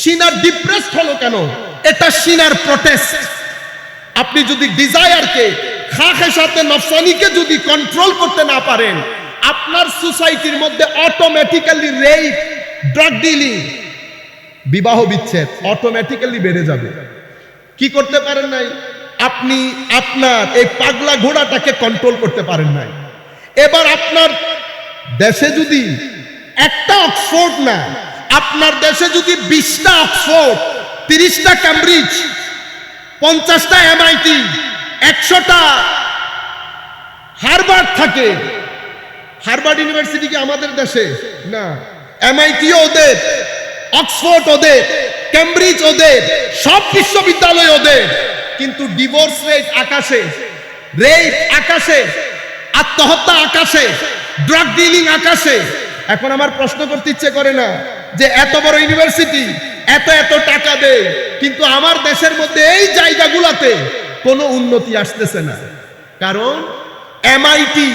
সিনা depressed হলো কেন? এটা সিনার প্রটেস্ট আপনি যদি ডিজায়ারকে খাখের সাথে নফসানিকে যদি কন্ট্রোল করতে না পারেন, আপনার সোসাইটির মধ্যে অটোমেটিক্যালি রেপ ড্রাগ ডিলিং বিবাহ বিচ্ছেদ অটোমেটিক্যালি বেড়ে যাবে। কি করতে পারেন নাই? আপনি আপনার এই পাগলা ঘোড়াটাকে কন্ট্রোল করতে পারেন নাই। এবার আপনার দেশে যদি একটা অক্সফোর্ড না আপনার দেশে যদি বিশটা অক্সফোর্ড, তিরিশটা ক্যামব্রিজ পঞ্চাশটা এমআইটি, একশোটা হারবার্ড থাকে হারবার্ড ইউনিভার্সিটি কি আমাদের দেশে? না। এমআইটিও ওদের, অক্সফোর্ড ওদের ক্যামব্রিজ ওদের, সব বিশ্ববিদ্যালয় ওদের। কিন্তু ডিভোর্স রেট আকাশে, রেপ আকাশে, আত্মহত্যা আকাশে ড্রাগ ডিলিং আকাশে। এখন আমার প্রশ্ন করতে ইচ্ছে করে না। যে এত বড় ইউনিভার্সিটি, এত এত টাকা দেয়, কিন্তু আমার দেশের মধ্যে এই জায়গাগুলোতে কোনো উন্নতি আসতেছে না। কারণ এমআইটি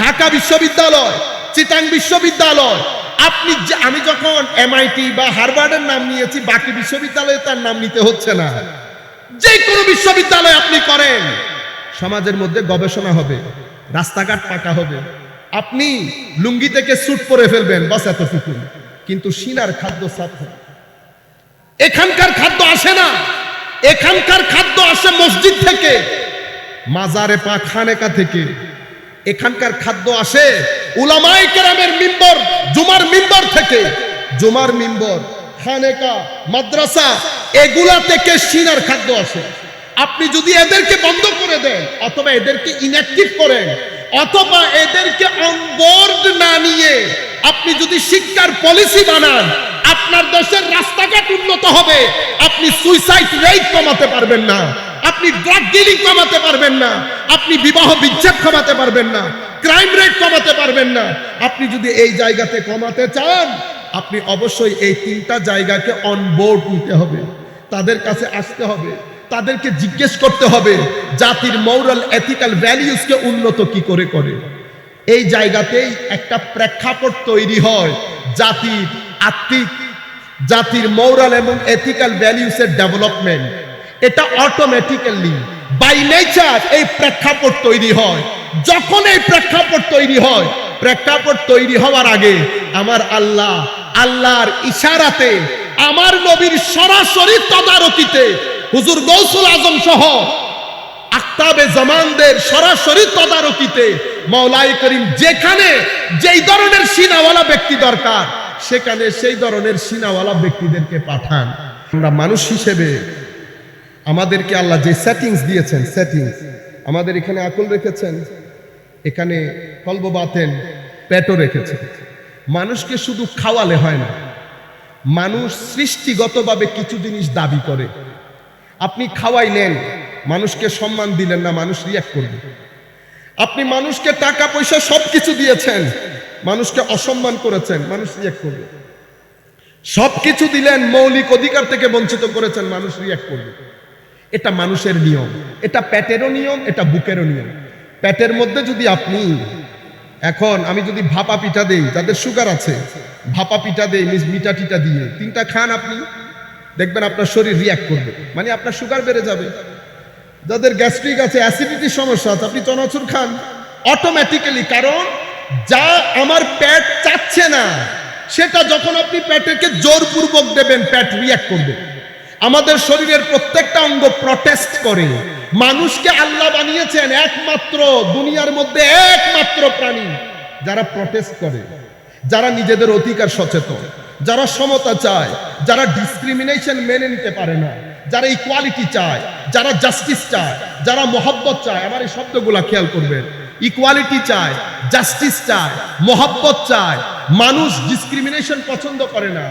ঢাকা বিশ্ববিদ্যালয়, চিটাং বিশ্ববিদ্যালয়, আপনি আমি যখন এমআইটি বা হারবার্ডের নাম নিয়েছি, বাকি বিশ্ববিদ্যালয়ে তার নাম নিতে হচ্ছে না। যে কোনো বিশ্ববিদ্যালয় আপনি করেন, সমাজের মধ্যে গবেষণা হবে, রাস্তাঘাট পাকা হবে। আপনি লুঙ্গি থেকে স্যুট পরে ফেলবেন, বাস এতটুকু কিন্তু সিনার খাদ্য সাথ এখানকার খাদ্য আসে না। এখানকার খাদ্য আসে মসজিদ থেকে। মাজারে পা খানেকা থেকে। এখানকার খাদ্য আসে উলামায়ে কেরামের মিম্বর জুমার মিম্বর থেকে। জুমার মিম্বর খানেকা মাদ্রাসা এগুলা থেকে সিনার খাদ্য আসে। আপনি যদি এদেরকে বন্ধ করে দেন অথবা এদেরকে ইনঅ্যাক্টিভ করেন অথবা এদেরকে অনবোর্ড না নিয়ে আপনি যদি শিক্ষার পলিসি বানান, আপনার দেশের রাস্তাঘাট উন্নত হবে। আপনি সুইসাইড রেট কমাতে পারবেন না। আপনি ড্রাগ ডিলিং কমাতে পারবেন না। আপনি বিবাহ বিচ্ছেদ কমাতে পারবেন না। ক্রাইম রেট কমাতে পারবেন না। আপনি যদি এই জায়গাতে কমাতে চান, আপনি অবশ্যই এই তিনটা জায়গাকে অনবোর্ড নিতে হবে। তাদের কাছে আসতে হবে। তাদেরকে জিজ্ঞেস করতে হবে, জাতির মৌরাল এথিক্যাল ভ্যালিউসকে উন্নত কি করে করে। এই জায়গাতেই একটা প্রেক্ষাপট তৈরি হয়, জাতির আত্মিক, জাতির মৌরাল এবং এথিক্যাল ভ্যালিউসের ডেভেলপমেন্ট এটা অটোমেটিক্যালি বাই নেচার এই প্রেক্ষাপট তৈরি হয়। যখন এই প্রেক্ষাপট তৈরি হয়, প্রেক্ষাপট তৈরি হওয়ার আগে আমার আল্লাহ, আল্লাহর ইশারাতে, আমার নবীর সরাসরি তদারকিতে হুজুর গৌসুল আজম সহ আক্তাবে জামানদের সরাসরি তদারকিতে মৌলাই করিম যেখানে যেই ধরনের সিনাওয়ালা ব্যক্তি দরকার, সেখানে সেই ধরনের সিনাওয়ালা ব্যক্তিদেরকে পাঠান। আমরা মানুষ হিসেবে আমাদেরকে আল্লাহ যে সেটিংস দিয়েছেন সেটিংস আমাদের এখানে আকল রেখেছেন, এখানে কলব বাতেন, পেটও রেখেছেন। মানুষকে শুধু খাওয়ালে হয় না, মানুষ সৃষ্টিগতভাবে কিছু জিনিস দাবি করে। আপনি খাওয়াইলেন, মানুষকে সম্মান দিলেন না, মানুষ রিয়াক্ট করবে আপনি মানুষকে টাকা, পয়সা সব কিছু দিয়েছেন, মানুষকে অসম্মান করেছেন, মানুষ রিয়াক্ট করবে সব কিছু দিলেন, মৌলিক অধিকার থেকে বঞ্চিত করেছেন, মানুষ রিয়াক্ট করবে এটা মানুষের নিয়ম, এটা পেটেরও নিয়ম, এটা বুকেরও নিয়ম। পেটের মধ্যে যদি আপনি, এখন আমি যদি ভাপা পিঠা দেই, যাদের সুগার আছে, ভাপা পিঠা দেই মিঠা টিটা দিয়ে, তিনটা খান আপনি। দেখবেন আপনার শরীর রিয়াক্ট করবে। মানে আপনার সুগার বেড়ে যাবে। যাদের গ্যাস্ট্রিক আছে অ্যাসিডিটির সমস্যা আছে, আপনি চনাচুর খান অটোমেটিক্যালি কারণ যা আমার পেট চাচ্ছে না, সেটা যখন আপনি পেটেকে জোরপূর্বক দেবেন, পেট রিয়াক্ট করবে। আমাদের শরীরের প্রত্যেকটা অঙ্গ প্রটেস্ট করে। মানুষকে আল্লাহ বানিয়েছেন একমাত্র, দুনিয়ার মধ্যে একমাত্র প্রাণী যারা প্রটেস্ট করে, যারা নিজেদের অধিকার সচেতন। যারা সমতা চায়, যারা ডিসক্রিমিনেশন মেনে নিতে পারে না, যারা ইকুয়ালিটি চায়, যারা জাস্টিস চায়, যারা মহব্বত চায়, আমার এই শব্দগুলা খেয়াল করবেন। ইকুয়ালিটি চায় জাস্টিস চায়, মহব্বত চায়, মানুষ ডিসক্রিমিনেশন পছন্দ করে না,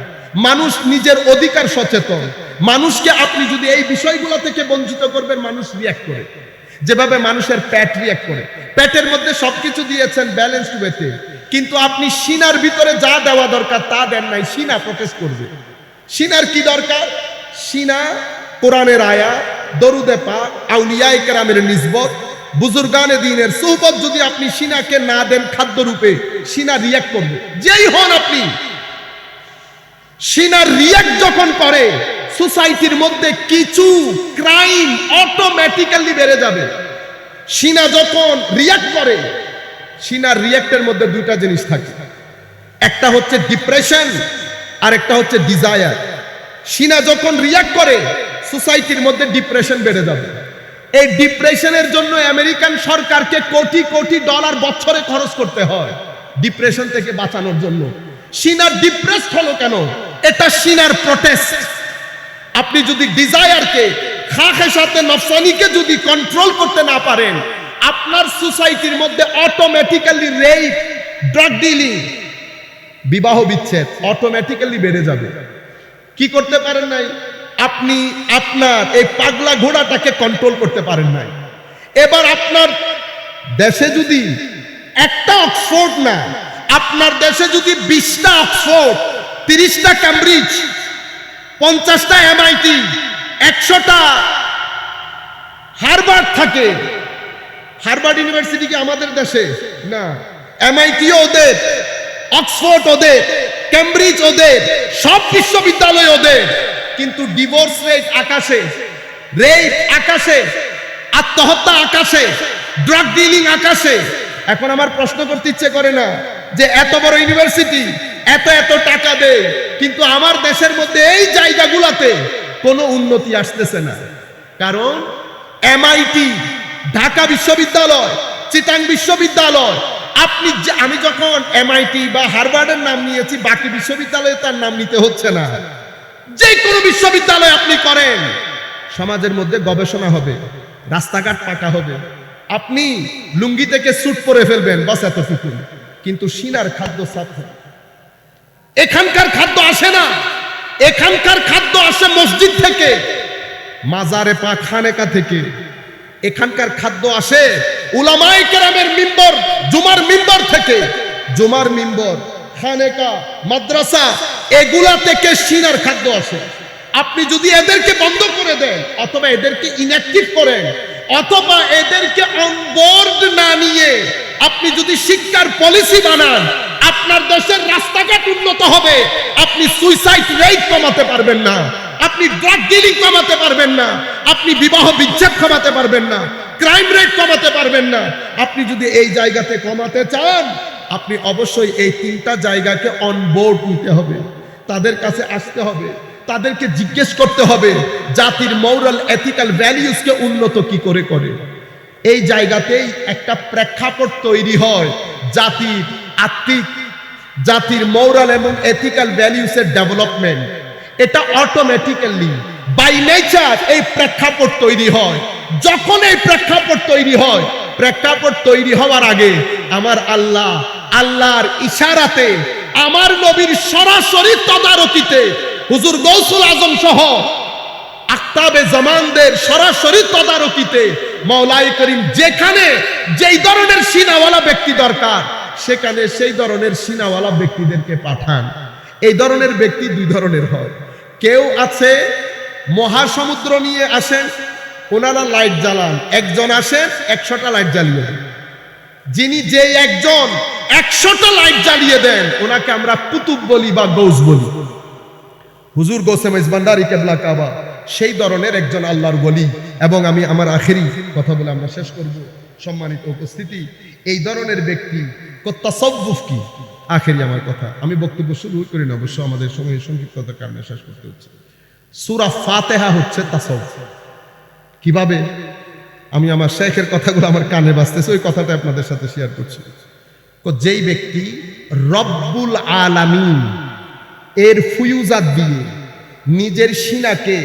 মানুষ নিজের অধিকার সচেতন, মানুষকে আপনি যদি এই বিষয়গুলো থেকে বঞ্চিত করবেন, মানুষ রিয়াক্ট করে। যেভাবে মানুষের প্যাট রিয়াক্ট করে। প্যাটের মধ্যে সবকিছু দিয়েছেন ব্যালেন্সড ওয়েতে কিন্তু আপনি সিনার ভিতরে যা দেওয়া দরকার তা দেন নাই, সিনা প্রটেস্ট করবে। সিনার কি দরকার? সিনা কোরআনের আয়া, দরুদে পা আউলিয়ায়ে কেরামের নিসবত, বুজুর্গানে দিনের সুহবত যদি আপনি সিনাকে না দেন খাদ্য রূপে সিনা রিয়াক্ট করবে। যেই হন আপনি। সিনা রিয়াক্ট যখন করে, সোসাইটির মধ্যে কিছু ক্রাইম অটোমেটিক্যালি বেড়ে যাবে। সিনা যখন রিয়াক্ট করে সিনার রিয়াক্টের মধ্যে দুইটা জিনিস থাকে। একটা হচ্ছে ডিপ্রেশন আর একটা হচ্ছে ডিজায়ার। সিনা যখন রিয়াক্ট করে, সোসাইটির মধ্যে ডিপ্রেশন বেড়ে যাবে। এই ডিপ্রেশনের জন্য আমেরিকান সরকারকে কোটি কোটি ডলার বছরে খরচ করতে হয় ডিপ্রেশন থেকে বাঁচানোর জন্য। সিনার ডিপ্রেসড হলো কেন? এটা সিনার প্রটেস্ট। আপনি যদি ডিজায়ারকে খাখের সাথে নফসানিকে যদি কন্ট্রোল করতে না পারেন আপনার সোসাইটির মধ্যে অটোমেটিক্যালি রেপ ড্রাগ ডিলিং বিবাহ বিচ্ছেদ অটোমেটিক্যালি বেড়ে যাবে। কি করতে পারেন নাই? আপনি আপনার এই পাগলা ঘোড়াটাকে কন্ট্রোল করতে পারেন নাই। এবার আপনার দেশে যদি একটা অক্সফোর্ড না, আপনার দেশে যদি বিশটা অক্সফোর্ড, তিরিশটা ক্যামব্রিজ পঞ্চাশটা এমআইটি, একশোটা হারবার্ড থাকে হারবার্ড ইউনিভার্সিটি কি আমাদের দেশে? না। এমআইটিও ওদের, অক্সফোর্ড ওদের ক্যামব্রিজ ওদের, সব বিশ্ববিদ্যালয় ওদের। কিন্তু ডিভোর্স রেট আকাশে রেট আকাশে, আত্মহত্যা আকাশে, ড্রাগ ডিলিং আকাশে। এখন আমার প্রশ্ন করতে ইচ্ছে করে না যে এত বড় ইউনিভার্সিটি এত এত টাকা দেয়, কিন্তু আমার দেশের মধ্যে এই জায়গাগুলোতে কোনো উন্নতি আসতেছে না। কারণ এমআইটি ঢাকা বিশ্ববিদ্যালয়, চিটাং বিশ্ববিদ্যালয়। আপনি আমি যখন এমআইটি বা হারবার্ডের নাম নিয়েছি, বাকি বিশ্ববিদ্যালয়ে তার নাম নিতে হচ্ছে না। যে কোনো বিশ্ববিদ্যালয় আপনি করেন। সমাজের মধ্যে গবেষণা হবে, রাস্তাঘাট পাকা হবে। আপনি লুঙ্গি থেকে স্যুট পরে ফেলবেন, বাস এতটুকু কিন্তু সিনার খাদ্য সাথ। এখানকার খাদ্য আসে না। এখানকার খাদ্য আসে মসজিদ থেকে, মাজারে পা খানেকা থেকে। এখানকার খাদ্য আসে উলামায়ে কেরামের মিম্বর, জুমার মিম্বর থেকে। জুমার মিম্বর, খানেকা, মাদ্রাসা, এগুলা থেকে সিনার খাদ্য আসে। আপনি যদি এদেরকে বন্ধ করে দেন, অথবা এদেরকে ইনঅ্যাক্টিভ করেন, অথবা এদেরকে অনবোর্ড না নিয়ে আপনি যদি শিক্ষার পলিসি বানান, আপনার দেশের রাস্তাঘাট উন্নত হবে, আপনি সুইসাইড রেট কমাতে পারবেন না। আপনি ড্রাগ ডিলিং কমাতে পারবেন না, আপনি বিবাহ বিচ্ছেদ কমাতে পারবেন না ক্রাইম রেট কমাতে পারবেন না। আপনি যদি এই জায়গাতে কমাতে চান, আপনি অবশ্যই এই তিনটা জায়গাকে অন বোর্ড নিতে হবে। তাদের কাছে আসতে হবে। তাদেরকে জিজ্ঞেস করতে হবে, জাতির মৌরাল এথিক্যাল ভ্যালিউসকে উন্নত কি করে করে। এই জায়গাতেই একটা প্রেক্ষাপট তৈরি হয়, জাতির আত্মিক, জাতির মৌরাল এবং এথিক্যাল ভ্যালিউসের ডেভেলপমেন্ট এটা অটোমেটিক্যালি বাই নেচার এই প্রেক্ষাপট তৈরি হয়। যখন এই প্রেক্ষাপট তৈরি হয়, প্রেক্ষাপট তৈরি হওয়ার আগে আমার আল্লাহ, আল্লাহর ইশারাতে, আমার নবীর সরাসরি তদারকিতে, হুজুর গৌসুল আজম সহ আক্তাবে জামানদের সরাসরি তদারকিতে মৌলাই করিম যেখানে যেই ধরনের সিনাওয়ালা ব্যক্তি দরকার, সেখানে সেই ধরনের সিনাওয়ালা ব্যক্তিদেরকে পাঠান। এই ধরনের ব্যক্তি দুই ধরনের হয়। কেউ আছে, মহাসমুদ্র নিয়ে আসেন, ওনারা লাইট জ্বালান। একজন আসেন, একশোটা লাইট জ্বালিয়ে দেন। যিনি যে একজন, একশোটা লাইট জ্বালিয়ে দেন, ওনাকে আমরা কুতুব বলি বা গৌস বলি। হুজুর গোসেম ইসবান্ডারি কেবলা কাবা, সেই ধরনের একজন আল্লাহর বলি। এবং আমি আমার আখেরি কথা বলে আমরা শেষ করব। সম্মানিত উপস্থিতি, এই ধরনের ব্যক্তি তাসাউফ কি? আখেরি আমার কথা। আমি বক্তব্য শুরু করি না, অবশ্য আমাদের সময়ের সংক্ষিপ্ততার কারণে শেষ করতে হচ্ছে। সুরা ফাতেহা হচ্ছে তাসাউফ কীভাবে? আমি আমার শেখের কথাগুলো আমার কানে বাজতেছে, ওই কথাটা আপনাদের সাথে শেয়ার করছি। যেই ব্যক্তি রব্বুল আলামিন এর ফুয়ুজাত দিয়ে নিজের সিনাকে,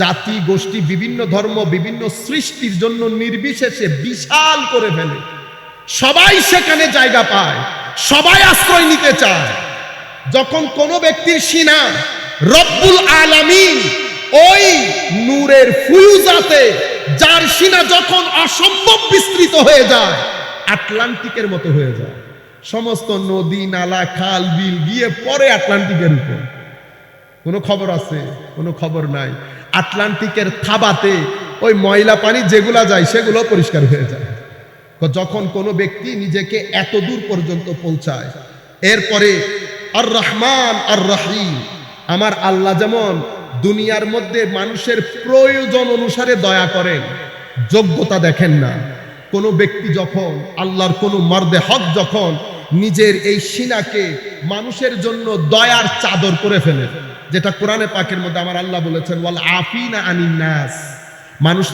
জাতি, গোষ্ঠী, বিভিন্ন ধর্ম, বিভিন্ন সৃষ্টির জন্য নির্বিশেষে বিশাল করে ফেলে, সবাই সেখানে জায়গা পায়। সবাই আশ্রয় নিতে চায়। যখন কোনো ব্যক্তির সিনা, রব্বুল আলামিন ওই নূরের ফুয়ুজাতে, যার সিনা যখন অসম্ভব বিস্তৃত হয়ে যায়, আটলান্টিকের মতো হয়ে যায়। সমস্ত নদী, নালা, খাল, বিল গিয়ে পরে আটলান্টিকের উপর। কোনো খবর আছে? কোনো খবর নাই। আটলান্টিকের থাবাতে ওই ময়লা পানি যেগুলা যায়, সেগুলো পরিষ্কার হয়ে যায়। যখন কোনো ব্যক্তি নিজেকে এত দূর পর্যন্ত পৌঁছায়, এরপরে আর রহমান আর রহিম আমার আল্লাহ যেমন দুনিয়ার মধ্যে মানুষের প্রয়োজন অনুসারে দয়া করেন, যোগ্যতা দেখেন না। কোনো ব্যক্তি যখন আল্লাহর কোনো মর্দে হক যখন নিজের এই সিনাকে মানুষের জন্য দয়ার চাদর করে ফেলে, যেটা কোরআনে পাকের মধ্যে আমার আল্লাহ বলেছেন ওয়াল আফিনা আনিন নাস মানুষ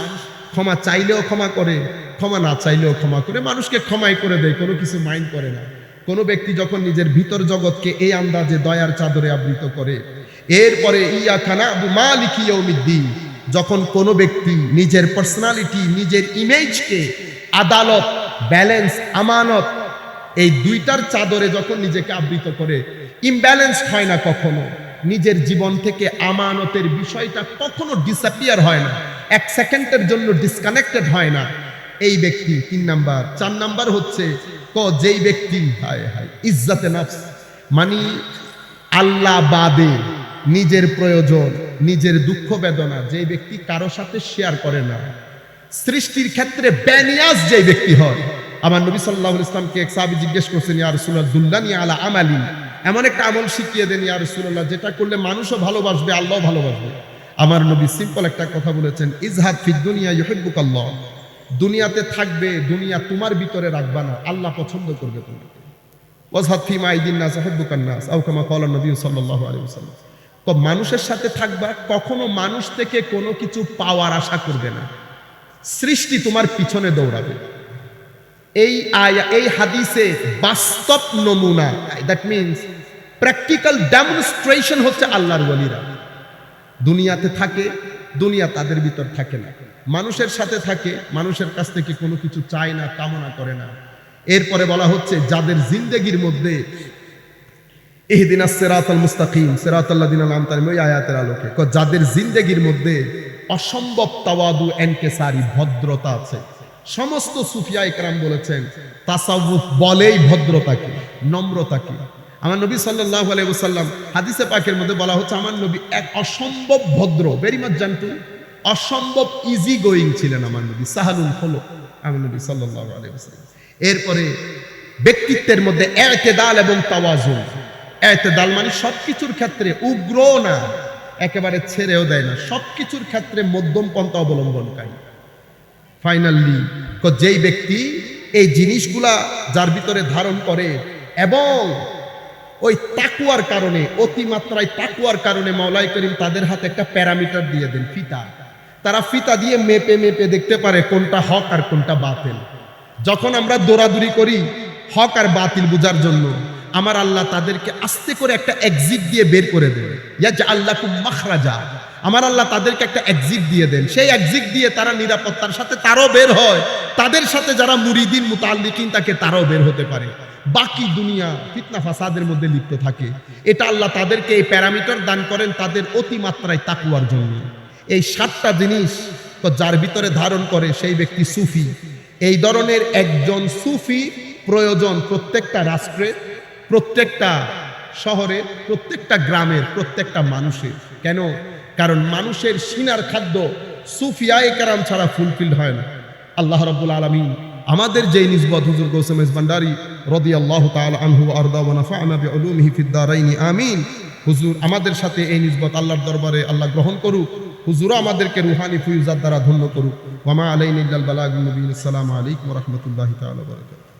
ক্ষমা চাইলেও ক্ষমা করে, ক্ষমা না চাইলেও ক্ষমা করে, মানুষকে ক্ষমাই করে দেয়, কোনো কিছু মাইন্ড করে না। কোনো ব্যক্তি যখন নিজের ভিতর জগৎকে এই আন্দাজে দয়ার চাদরে আবৃত করে, এরপরে ইয়া খানা আবু মালিক ইয়ৌমিদ্দিন যখন কোনো ব্যক্তি নিজের পার্সোনালিটি নিজের ইমেজকে আদালত ব্যালেন্স আমানত, এই দুইটার চাদরে যখন নিজেকে আবৃত করে ইমব্যালেন্স হয় না কখনো। নিজের জীবন থেকে আমানতের বিষয়টা কখনো ডিসঅ্যাপিয়ার হয় না। এক সেকেন্ডের জন্য ডিসকানেক্টেড হয় না। এই ব্যক্তি তিন নাম্বার। চার নাম্বার হচ্ছে, ক, যেই ব্যক্তি, হায় হায়, ইজ্জাতে নফস। মানে আল্লাহ বাদে নিজের প্রয়োজন, নিজের দুঃখ বেদনা যে ব্যক্তি কারও সাথে শেয়ার করে না। সৃষ্টির ক্ষেত্রে ব্যানিয়াস যে ব্যক্তি হয়। আমার নবী সাল্লাহ ইসলামকে এক সাহাবী জিজ্ঞেস করছেন, ইয়া রসুল্লাহ দুল্লানি আলা আমালি। এমন একটা আমল শিখিয়ে দেন, ইয়া রসুল্লাহ যেটা করলে মানুষও ভালোবাসবে আল্লাহ ভালোবাসবে। আমার নবী সিম্পল একটা কথা বলেছেন ইজহাদ ফিদ দুনিয়া ইউহিব্বুক আল্লাহ দুনিয়াতে থাকবে, দুনিয়া তোমার ভিতরে রাখবা না, আল্লাহ পছন্দ করবে তোমাকে। ওয়াজহাদ ফি মাইদিন নাস ইউহিব্বুকান নাস, আও কামা ক্বালা নবী সাল্লাল্লাহু আলাইহি ওয়াসাল্লাম। তো মানুষের সাথে থাকবা, কখনো মানুষ থেকে কোনো কিছু পাওয়ার আশা করবে না। সৃষ্টি তোমার পিছনে দৌড়াবে। এই আয়া, এই হাদিসে বাস্তব নমুনা দ্যাট মিনস প্র্যাকটিক্যাল ডেমনস্ট্রেশন হচ্ছে আল্লাহর ওয়ালিরা দুনিয়াতে থাকে, দুনিয়া তাদের ভিতর থাকে না। মানুষের সাথে থাকে, মানুষের কাছ থেকে কোনো কিছু চায় না, কামনা করে না। এরপরে বলা হচ্ছে, যাদের জিন্দেগির মধ্যে ইহদিনা সেরাতাল মুস্তাকিম ওই আয়াতের আলোকে যাদের জিন্দেগির মধ্যে অসম্ভব তাওয়াদু, এনকেসারি, ভদ্রতা আছে। সমস্ত সুফিয়া বলেছেন, তাসাউফ বলেই ভদ্রতাকে নম্রতাকে আমার নবী সাল্লাল্লাহু আলাইহি ওয়াসাল্লাম হাদিসে পাকের মধ্যে বলা হচ্ছে, আমার নবী এক অসম্ভব ভদ্র। ভেরি মাচ জানতু অসম্ভব ইজি গোয়িং ছিলেন আমার নবী, সাহালুল হলো আমার নবী সাল্লাল্লাহু আলাইহি ওয়াসাল্লাম। এরপরে ব্যক্তিত্বের মধ্যে এতেদাল এবং তাওয়াজুন এতেদাল মানে সবকিছুর ক্ষেত্রে উগ্র না, একেবারে ছেড়েও দেয় না, সবকিছুর ক্ষেত্রে মধ্যম পন্থা অবলম্বনকারী। ফাইনালি যেই ব্যক্তি এই জিনিসগুলা যার ভিতরে ধারণ করে এবং ওই তাকুয়ার কারণে, অতিমাত্রায় তাকুয়ার কারণে মাওলাই করিম তাদের হাতে একটা প্যারামিটার দিয়ে দেন, ফিতা। তারা ফিতা দিয়ে মেপে মেপে দেখতে পারে কোনটা হক আর কোনটা বাতিল। যখন আমরা দৌড়াদৌড়ি করি, হক আর বাতিল বোঝার জন্য, আমার আল্লাহ তাদেরকে আস্তে করে একটা এক্সিট দিয়ে বের করে দেবে ইয়া যে আল্লাহ খুব মাখরাজা। আমার আল্লাহ তাদেরকে একটা এক্সিট দিয়ে দেন। সেই এক্সিট দিয়ে তারা নিরাপত্তার সাথে তারও বের হয়। তাদের সাথে যারা মুরিদিন মুতাল্লিকিন তাকে তারাও বের হতে পারে। বাকি দুনিয়া ফিতনা ফাসাদের মধ্যে লিপ্ত থাকে। এটা আল্লাহ তাদেরকে এই প্যারামিটার দান করেন তাদের অতিমাত্রায় তাকুয়ার জন্য। এই সাতটা জিনিস তো যার ভিতরে ধারণ করে সেই ব্যক্তি সুফি। এই ধরনের একজন সুফি প্রয়োজন প্রত্যেকটা রাষ্ট্রে, প্রত্যেকটা শহরে, প্রত্যেকটা গ্রামের প্রত্যেকটা মানুষের কেন? কারণ মানুষের সিনার খাদ্য সুফিয়ায়ে কারাম ছাড়া ফুলফিল হয় না। আল্লাহ রাব্বুল আলামিন আমাদের যেই নিসবত হুজুর গৌসেম ভান্ডারি রদি আল্লাহ তাআলা আনহু আরদা, ওয়া নাফা'না বিউলুমিহি হিফিদ্দা দারাইনি। আমিন। হুজুর, আমাদের সাথে এই নিসবত আল্লাহর দরবারে আল্লাহ গ্রহণ করুক। হুজুর, আমাদেরকে রুহানি ফুইজার দ্বারা ধন্য করুক। মামা আলাইন ইল্লাল বালাগুল মুবিন। সালাম আলাইকুম রাহমাতুল্লাহি তাআলা বারাকাতুহু।